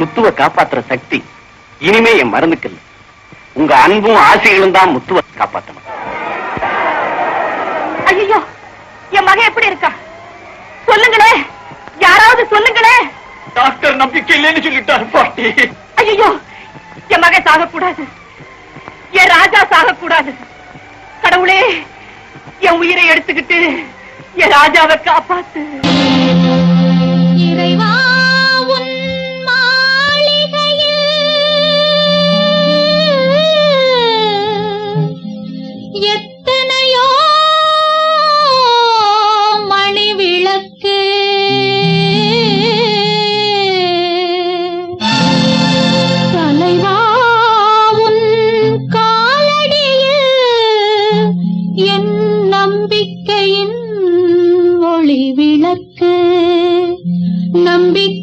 முத்துவ காப்பாத்துற சக்தி இனிமே என் மருந்துக்கு இல்ல உங்க அன்பும் ஆசைகளும் தான் முத்துவ காப்பாத்தணும். ஐயோ என் மகன் எப்படி இருக்கா? சொல்லுங்களே யாராவது சொல்லுங்களே. டாக்டர் நம்பிக்கை இல்லைன்னு சொல்லிட்டாரு பாட்டி. ஐயோ என் மகன் சாகக்கூடாது. என் ராஜா சாகக்கூடாது. கடவுளே என் உயிரை எடுத்துக்கிட்டு என் ராஜாவை காப்பாத்து. எத்தனையோ மணி விளக்கு தலைவாவுன் காலடியில் என் நம்பிக்கையின் ஒளி விளக்கு. நம்பிக்கை